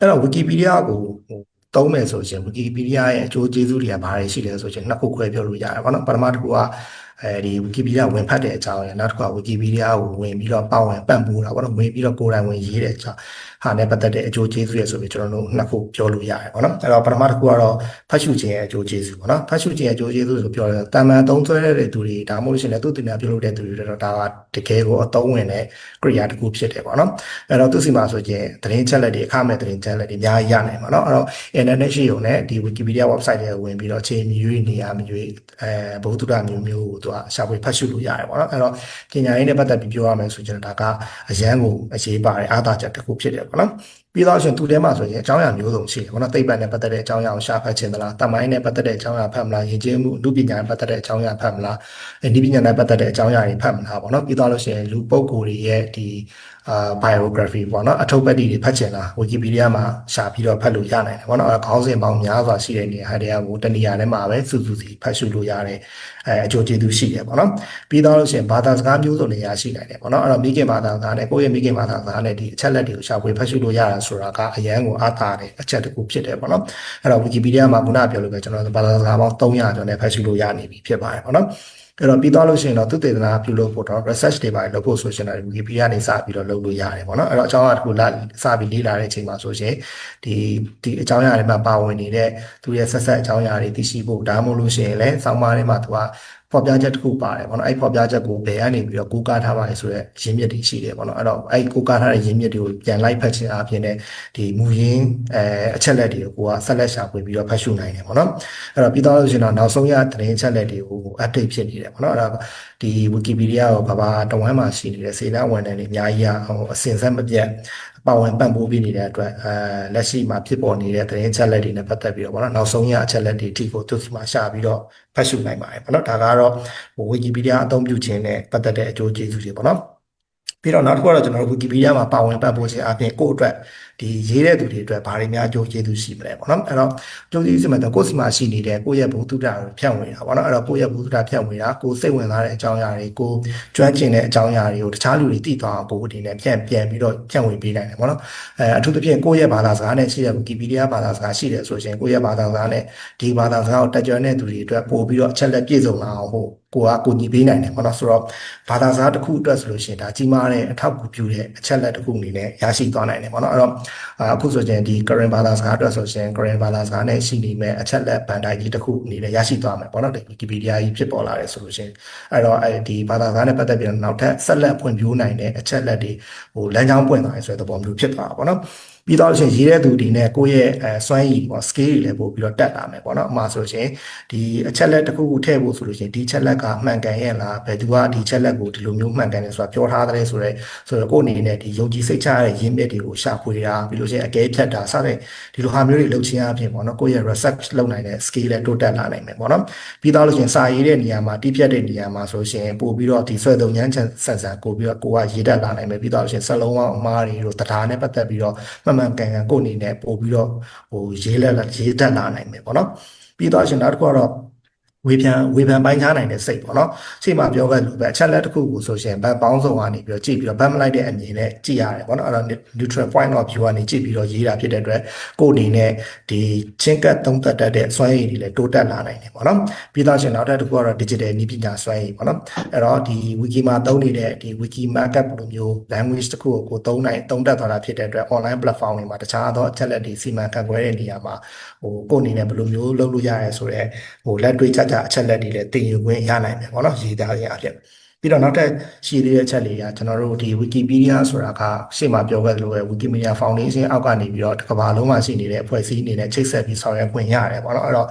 အဲ့တော့ Wikipedia ကိုဟိုသုံးမယ်ဆိုရင် Wikipedia ရဲ့အကျိုးကျေးဇူးတွေကဘာတွေရှိလဲဆိုရင်နှစ်ခုခွဲပြောလို့ရတယ်ပေါ့နော်ပထမတစ်ခုက အဲဒီ Wikipedia ဝင်ဖတ်တဲ့အကြောင်းရယ်နောက်တစ်ခုက Wikipedia ကိုဝင်ပြီးတော့ပါဝင်ပံ့ပိုးတာပေါ့နော်ဝင်ပြီးတော့ကိုယ်တိုင်ဝင်ရေးတဲ့အကြောင်းဟာနဲ့ပတ်သက်တဲ့အကျိုးကျေးဇူးရယ်ဆိုပြီးကျွန်တော်တို့နှစ်ခုပြောလို့ရတယ်ပေါ့နော်အဲ့တော့ပထမတစ်ခုကတော့ဖတ်ရှုခြင်းရဲ့အကျိုးကျေးဇူးပေါ့နော်ဖတ်ရှုခြင်းရဲ့အကျိုးကျေးဇူးဆိုပြောတယ်တာမန်သုံးဆွဲတဲ့သူတွေဒါမှမဟုတ်လို့ရှိရင်လည်းသူတင်ပြပြုလုပ်တဲ့သူတွေတော့ဒါကတကယ်ကိုအသုံးဝင်တဲ့ Korea တစ်ခုဖြစ်တယ်ပေါ့နော်အဲ့တော့သူစီမှာဆိုရင်သတင်းချက်လက်တွေအခမဲ့သတင်းချက်လက်တွေအများကြီးရနိုင်ပါတော့အဲ့တော့ internet ရှိုံနဲ့ဒီ Wikipedia website တွေဝင်ပြီးတော့အချိန်မီရွေးနေရမရွေးအဲဘုဒ္ဓတာမျိုးမျိုးကိုသူကရှာဖွေဖတ်ရှုလို့ရတယ်ပေါ့နော်အဲ့တော့ပညာရေးနဲ့ပတ်သက်ပြီးပြောရမယ်ဆိုရင်ဒါကအရန်ကိုအရေးပါတယ်အားသာချက်တစ်ခုဖြစ်တယ်ပေါ့နော်ပြီးတော့ရှင်သူထဲမှာဆိုရင်အကြောင်းအရာမျိုးစုံရှိတယ်ပေါ့နော်သိပ္ပံနဲ့ပတ်သက်တဲ့အကြောင်းအရာကိုရှာဖတ်ခြင်းသလားတမိုင်းနဲ့ပတ်သက်တဲ့အကြောင်းအရာဖတ်မလားယဉ်ကျေးမှုအမှုပညာနဲ့ပတ်သက်တဲ့အကြောင်းအရာဖတ်မလားအနည်းပညာနဲ့ပတ်သက်တဲ့အကြောင်းအရာတွေဖတ်မလားပေါ့နော်ပြီးတော့လို့ရှိရင်လူပုဂ္ဂိုလ်တွေရဲ့ဒီအာ biography ပေါ့နော်အထုပ်ပတ်တွေဖတ်ချင်လား Wikipedia မှာရှာပြီးတော့ဖတ်လို့ရနိုင်တယ်ပေါ့နော်အဲခေါင်းစဉ်ပေါင်းများစွာရှိတဲ့နေရာတွေကဟိုတနေရာထဲမှာပဲစုစုစီဖတ်ရှုလို့ရတယ်အဲအကျိုးကျေးဇူးရှိတယ်ပေါ့နော်ပြီးတော့လို့ရှိရင်ဘာသာစကားမျိုးစုံနေရာရှိနိုင်တယ်ပေါ့နော်အဲ့တော့မိခင်ဘာသာစကားနဲ့ကိုယ့်ရဲ့မိခင်ဘာသာစကားနဲ့ဒီအချက်လက်တွေကိုရှာဖွေဖတ်ရှုလို့ရတာဆိုတာကအရန်ကိုအားသာတယ်အချက်တစ်ခုဖြစ်တယ်ပေါ့နော်အဲ့တော့ Wikipedia မှာခုနပြောလို့ပဲကျွန်တော်ဘာသာစကားပေါင်း300ကျော်နဲ့ဖတ်ရှုလို့ရနေပြီဖြစ်ပါတယ်ပေါ့နော်အဲ့တော့ပြီးသွားလို့ရှိရင်တော့သူတေသနာပြုလုပ်ဖို့တော့ research တွေပါလုပ်ဖို့ဆိုရှင်တော့ Wikipedia နေစပြီးတော့လုပ်လို့ရတယ်ပေါ့နော်အဲ့တော့အကြောင်းအရာတစ်ခုလာစပြီးလေ့လာတဲ့အချိန်မှာဆိုရှင်ဒီဒီအကြောင်းအရာတွေမှာပါဝင်နေတဲ့သူရဲ့ဆက်ဆက်အကြောင်းအရာတွေသိရှိဖို့ဒါမှမဟုတ်လို့ရှိရင်လည်းစောင်းပါးထဲမှာသူက ဖော်ပြချက်တစ်ခုပါတယ်ပေါ့နော်အဲ့ဖော်ပြချက်ကိုဘယ်ကနေပြီးတော့ကိုးကားထားပါလဲဆိုတော့ရင်းမြစ်တွေရှိတယ်ပေါ့နော်အဲ့တော့အဲ့ကိုးကားထားတဲ့ရင်းမြစ်တွေကိုပြန်လိုက်ဖတ်ခြင်းအပြင်နဲ့ဒီမူရင်းအဲအချက်လက်တွေကိုကဆက်လက်ရှာဖွေပြီးတော့ဖတ်ရှုနိုင်တယ်ပေါ့နော်အဲ့တော့ပြီးတော့လို့ရှိရင်တော့နောက်ဆုံးရသတင်းအချက်လက်တွေကို update ဖြစ်နေတယ်ပေါ့နော်အဲ့ဒါဒီ Wikipedia ကိုဘာဘာတဝမ်းမှာရှိနေတဲ့စေနာဝန်ထမ်းတွေအများကြီးဟိုအစင်ဆက်မပြတ်ပါဝင်ပံ့ပိုးပေးနေတဲ့အတွက်အဲလက်ရှိမှာဖြစ်ပေါ်နေတဲ့သတင်းချက်လက်တွေနဲ့ပတ်သက်ပြီးတော့ပေါ့နော်နောက်ဆုံးရအချက်လက်တွေအထိကိုသူစီမှာရှာပြီးတော့ဖတ်ရှုနိုင်ပါတယ်ပေါ့နော်ဒါကတော့ဟို Wikipedia အသုံးပြုခြင်းနဲ့ပတ်သက်တဲ့အကျိုးကျေးဇူးတွေပေါ့နော် ပြီးတော့နောက်တစ်ခုကတော့ကျွန်တော်တို့ Wikipedia မှာပါဝင်ပံ့ပိုးခြင်းအပြင်ကိုယ့်အတွက်ဒီရေးတဲ့သူတွေအတွက်ဘာတွေများအကျိုးကျေးဇူးရှိမလဲပေါ့နော်အဲ့တော့အကျိုးကျေးဇူးမှာတော့ကိုယ့်စီမှာရှိနေတဲ့ကိုယ့်ရဲ့ဘုသူတ္တရာကိုဖြန့်ဝေတာပေါ့နော်အဲ့တော့ကိုယ့်ရဲ့ဘုသူတ္တရာဖြန့်ဝေတာကိုယ်စိတ်ဝင်စားတဲ့အကြောင်းအရာတွေကိုကျွမ်းကျင်တဲ့အကြောင်းအရာတွေကိုတခြားလူတွေသိသွားအောင်ပို့အနေနဲ့ပြန်ပြန်ပြီးတော့ဖြန့်ဝေပေးနိုင်တယ်ပေါ့နော်အဲအထူးသဖြင့်ကိုယ့်ရဲ့ဘာသာစကားနဲ့ရှိတဲ့ Wikipedia ဘာသာစကားရှိတယ်ဆိုရင်ကိုယ့်ရဲ့ဘာသာစကားနဲ့ဒီဘာသာစကားကိုတက်ကြွတဲ့သူတွေအတွက်ပို့ပြီးတော့အချက်လက်ပြည့်စုံလာအောင်ဟိုကိုကကိုညီပေးနိုင်တယ်ပေါ့နော်ဆိုတော့ဘာသာစကားတစ်ခုအတွက်ဆိုလို့ရှိရင်ဒါကြီးမားတဲ့အထောက်အကူပြုတဲ့အချက်လက်တစ်ခုအနေနဲ့ရရှိသွားနိုင်တယ်ပေါ့နော်အဲ့တော့အခုဆိုရင်ဒီ current ဘာသာစကားအတွက်ဆိုရင် current ဘာသာစကားနဲ့ရှိနေမဲ့အချက်လက်ဗန်တိုင်းကြီးတစ်ခုအနေနဲ့ရရှိသွားမယ်ပေါ့နော်ဒီ Wikipedia ကြီးဖြစ်ပေါ်လာတယ်ဆိုလို့ရှိရင်အဲ့တော့အဲဒီဘာသာစကားနဲ့ပတ်သက်ပြီးတော့နောက်ထပ်ဆက်လက်ဖွံ့ဖြိုးနိုင်တဲ့အချက်လက်တွေဟိုလမ်းကြောင်းပွင့်သွားတယ်ဆိုတဲ့သဘောမျိုးဖြစ်သွားတာပေါ့နော် ပြီးတော့ရှင်ရေးတဲ့သူဒီနဲ့ကိုယ့်ရဲ့အဲစွမ်းရည်ပေါ့ skill တွေလည်းပို့ပြီးတော့တက်လာမယ်ပေါ့နော်အမှာဆိုရှင်ဒီအချက်လက်တစ်ခုခုထည့်ဖို့ဆိုလို့ရှင်ဒီချက်လက်ကမှန်ကန်ရဲ့လားဘယ်သူကဒီချက်လက်ကိုဒီလိုမျိုးမှန်ကန်တယ်ဆိုတာပြောထားတယ်ဆိုတော့ဆိုတော့ကိုယ့်အနေနဲ့ဒီယုံကြည်စိတ်ချရတဲ့ရင်းမြစ်တွေကိုရှာဖွေတာပြီးလို့ရှင်အကဲဖြတ်တာစတဲ့ဒီလိုဟာမျိုးတွေလုပ်ခြင်းအပြင်ပေါ့နော်ကိုယ့်ရဲ့ research လုပ်နိုင်တဲ့ skill လည်းတိုးတက်လာနိုင်မယ်ပေါ့နော်ပြီးတော့လို့ရှင်စာရေးတဲ့နေရာမှာတိဖြတ်တဲ့နေရာမှာဆိုရှင်ပို့ပြီးတော့ဒီဆွဲသုံးညမ်းဆန်ဆန်ကိုပြီးတော့ကိုကရေးတတ်လာနိုင်မယ်ပြီးတော့လို့ရှင်စလုံးအောင်အမားတွေတို့တရားနဲ့ပတ်သက်ပြီးတော့မှန်မှန်ကန်ကန်ကိုယ့်အနေနဲ့ပို့ပြီးတော့ဟိုရေးလက်ရေးတတ်လာနိုင်မယ်ပေါ့နော်ပြီးတော့ရှင်နောက်တစ်ခုကတော့ ဝေဖန်ဝေဖန်ပိုင်းခြားနိုင်တဲ့စိတ်ပေါ့နော်ရှေ့မှာပြောခဲ့လို့ပဲအချက်လက်တစ်ခုကိုဆိုရှင်ဘတ်ပေါင်းစုံကနေပြီးတော့ကြည့်ပြီးတော့ဘတ်မလိုက်တဲ့အမြင်နဲ့ကြည့်ရတယ်ပေါ့နော်အဲ့တော့ neutral point of view ကနေကြည့်ပြီးတော့ရေးတာဖြစ်တဲ့အတွက်ကိုယ်အနေနဲ့ဒီချင်းကတ်သုံးသက်တတ်တဲ့စွမ်းရည်တွေလည်းတိုးတက်လာနိုင်တယ်ပေါ့နော်ပြီးတော့ရှင်နောက်တစ်ခုကတော့ digital နည်းပညာစွမ်းရည်ပေါ့နော်အဲ့တော့ဒီ wiki မှာသုံးနေတဲ့ဒီ wiki markup လိုမျိုး language တစ်ခုကိုကိုသုံးနိုင်သုံးတတ်သွားတာဖြစ်တဲ့အတွက် online platform တွေမှာတခြားသောအချက်လက်တွေစီမံခန့်ခွဲတဲ့နေရာမှာဟိုကိုယ်အနေနဲ့ဘယ်လိုမျိုးလုပ်လို့ရရဲဆိုတော့ဟိုလက်တွေ့ကြကြအချက်လက်တွေလည်းတင်ယူခွင့်ရနိုင်မယ်ပေါ့နော်ရေးသားခြင်းအဖြစ်ပြီးတော့နောက်ထပ်ရှိသေးတဲ့အချက်လေးကကျွန်တော်တို့ဒီ Wikipedia ဆိုတာကရှေ့မှာပြောခဲ့သလိုပဲ Wikimedia Foundation အောက်ကနေပြီးတော့တစ်ကမ္ဘာလုံးမှာရှိနေတဲ့အဖွဲ့အစည်းအနေနဲ့ချိတ်ဆက်ပြီးဆောင်ရွက်ခွင့်ရတယ်ပေါ့နော်အဲ့တော့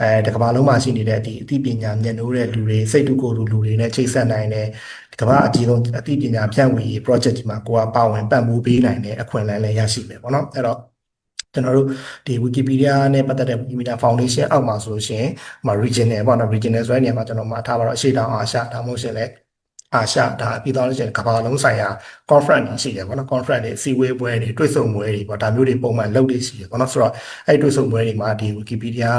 အဲတကမ္ဘာလုံးမှာရှိနေတဲ့ဒီအသိပညာမျက်နှိုးတဲ့လူတွေစိတ်တူကိုယ်တူလူတွေနဲ့ချိတ်ဆက်နိုင်တဲ့ကမ္ဘာအကြီးဆုံးအသိပညာဖြန့်ဝေရေး project ဒီမှာကိုကပါဝင်ပံ့ပိုးပေးနိုင်တဲ့အခွင့်အလမ်းလည်းရရှိမယ်ပေါ့နော်အဲ့တော့ ကျွန်တော်တို့ဒီ Wikipedia နဲ့ပတ်သက်တဲ့ Wikimedia Foundation အောက်မှာဆိုလို့ရှိရင်ဟို regional ပေါ့နော် regional ဆိုတဲ့နေရာမှာကျွန်တော်မှာထားပါတော့အရှိတောင်အာရှဒါမှမဟုတ်ရှင်လည်း အာရှဒါပြီးတော့လို့ရှိရင်ကမ္ဘာလုံးဆိုင်ရာ conference တွေရှိတယ်ပေါ့နော် conference တွေအစည်းအဝေးပွဲတွေတွေ့ဆုံပွဲတွေပေါ့ဒါမျိုးတွေပုံမှန်လုပ်နေရှိတယ်ပေါ့နော်ဆိုတော့အဲ့ဒီတွေ့ဆုံပွဲတွေမှာဒီ Wikipedia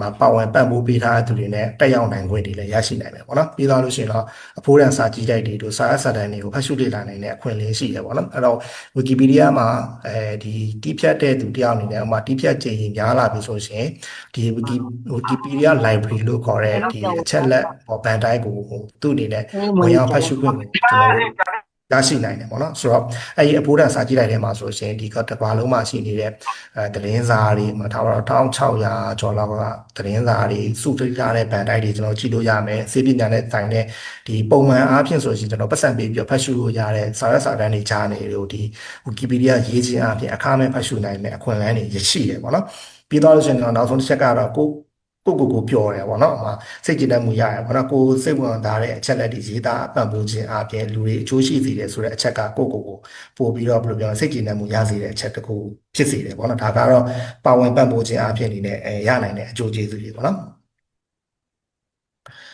မှာပါဝင်ပံ့ပိုးပေးထားတဲ့သူတွေနဲ့တက်ရောက်နိုင်ခွင့်တွေလည်းရရှိနိုင်မယ်ပေါ့နော်ပြီးတော့လို့ရှိရင်တော့အဖိုးတန်စာကြည့်တိုက်တွေတို့စာအပ်စာတမ်းတွေကိုဖတ်ရှုလေ့လာနိုင်တဲ့အခွင့်အလမ်းရှိတယ်ပေါ့နော်အဲ့တော့ Wikipedia မှာအဲဒီတီးဖြတ်တဲ့သူတယောက်အနေနဲ့ဥပမာတီးဖြတ်ချိန်များလာပြီဆိုရှင်ဒီ Wiki Wikipedia library လို့ခေါ်တဲ့ဒီအချက်လက်ပေါ်ဗန်တိုင်းကိုသူ့အနေနဲ့ဝင်ရောက်ဖတ်ရှုခွင့်ကိုကျွန်တော်တို့ရရှိနိုင်တယ်ပေါ့နော်ဆိုတော့အဲ့ဒီအဖိုးတန်စာကြည့်လိုက်တဲ့မှာဆိုရှင်ဒီကတဘာလုံးမှာရှိနေတဲ့အဲသတင်းစာတွေမှာထားတော့1600ကျော်လောက်ကသတင်းစာတွေစုထထားတဲ့ဗန်တိုင်းတွေကျွန်တော်ကြည့်လို့ရမယ်စေပညာနဲ့တိုင်တဲ့ဒီပုံမှန်အားဖြင့်ဆိုရှင်ကျွန်တော်ပတ်စံပေးပြီးတော့ဖတ်ရှုလို့ရတဲ့စာရွက်စာတမ်းတွေကြားနေလို့ဒီ Wikipedia ရေးခြင်းအပြင်အခမဲ့ဖတ်ရှုနိုင်တဲ့အခွင့်အလမ်းတွေရရှိတယ်ပေါ့နော်ပြီးတော့လို့ရှင်ကျွန်တော်နောက်ဆုံးတစ်ချက်ကတော့ကို ကိုကိုကိုပြောတယ်ပေါ့နော်အမစိတ်ကြည်တတ်မှုရရပေါ့နော်ကိုစိတ်ဝင်စားတဲ့အချက်လက်တွေရေးသားပံ့ပိုးခြင်းအပြင်လူတွေအကျိုးရှိစေတယ်ဆိုတဲ့အချက်ကကိုကိုကိုပို့ပြီးတော့ဘယ်လိုပြောလဲစိတ်ကြည်တတ်မှုရစေတဲ့အချက်တစ်ခုဖြစ်စေတယ်ပေါ့နော်ဒါကတော့ပါဝင်ပံ့ပိုးခြင်းအပြင်အနေနဲ့အဲရနိုင်တဲ့အကျိုးကျေးဇူးတွေပေါ့နော်